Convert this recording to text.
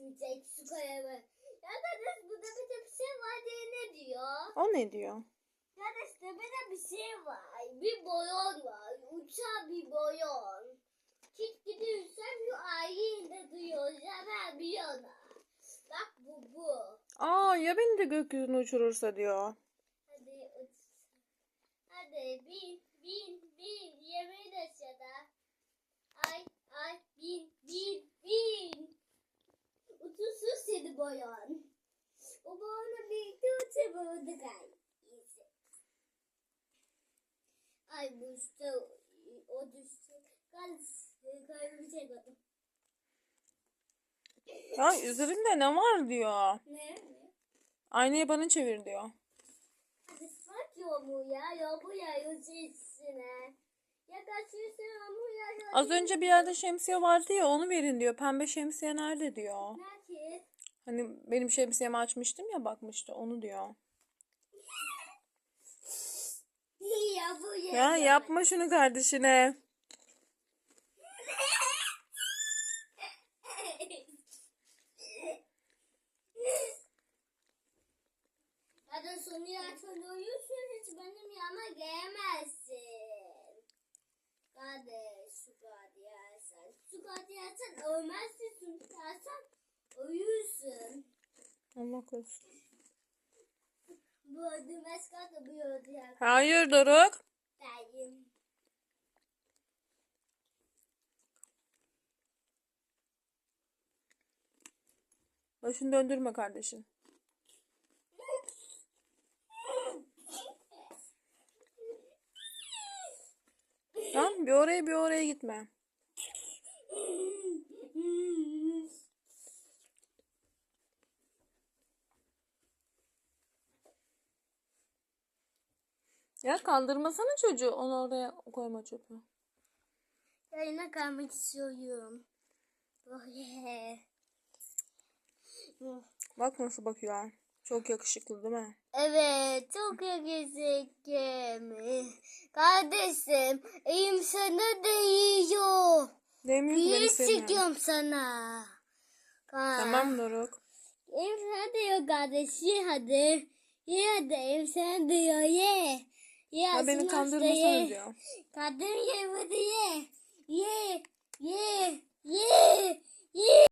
düşmeyecek su kayağı. Ya kardeş burada bir bir şey var diye ne diyor? O ne diyor? Kardeş tepede bir şey var. Bir boyon var. Uçan bir boyon. Git gidiyorsan şu ayında duyuyoruz. Hemen yana. Bak bu bu. Aa ya beni de gökyüzüne uçurursa diyor. Hadi uç. Hadi bin bin bin. Yemeği de aşağıda. Ay ay bin bin bin. Seni boyon. O boyonla birlikte ay. İyisi. Ay bu işte o düştü. Kalp kalbimi çekmedim. Ya üzerinde ne var diyor. Ne? Aynayı bana çevir diyor. Bak ya. Ya kaçıyorsun. Az önce bir yerde şemsiye vardı ya onu verin diyor. Pembe şemsiye nerede diyor. Nerede? Hani benim şemsiyemi açmıştım ya bakmıştı onu diyor. Ya bu ya. Ya yapma şunu kardeşine. Hadi sonu yaşan uyuyorsun hiç benim yanıma gelemezsin. Allah korusun. Bu ödü meskat bu ödü ya. Hayır Doruk. Dayım. Başını döndürme kardeşim. Tamam bir oraya bir oraya gitme. Ya kaldırmasana çocuğu. Onu oraya koyma çöpü. Yayına kalmak istiyorum. Böyle. Bak nasıl bakıyor. Çok yakışıklı değil mi? Evet, çok yakışıklı. Kardeşim, elim sana değiyor. Demiyor ki beni sevmiyor. çekiyorum sana. Ka- Tamam Doruk. Elim sana değiyor kardeşim, hadi. Ye hadi, elim sana değiyor, ye. Ye, Ha beni diyor. Kadın ye, hadi ye. Ye, ye, ye, ye.